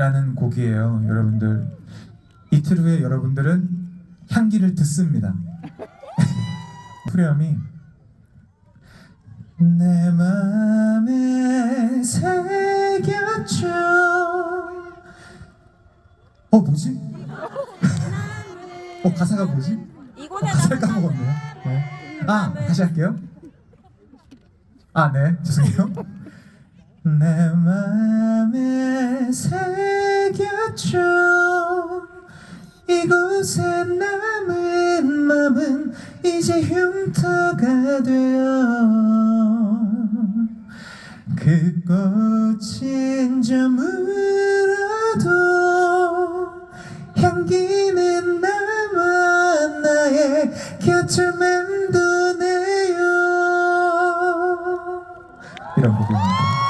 향기라는 곡이에요, 여러분들. 이틀 후에 여러분들은 향기를 듣습니다. 후렴이 내 맘에 새겼죠. 어 뭐지? 어 가사가 뭐지? 어, 가사를 까먹었네요. 네. 아 다시 할게요. 아네 죄송해요. 내 맘에 주 이곳에 남은 마음은 이제 흉터가 되어 그 꽃인 점으로도 향기는 남아 나의 곁을 맴도네요. 이런 곡입니다.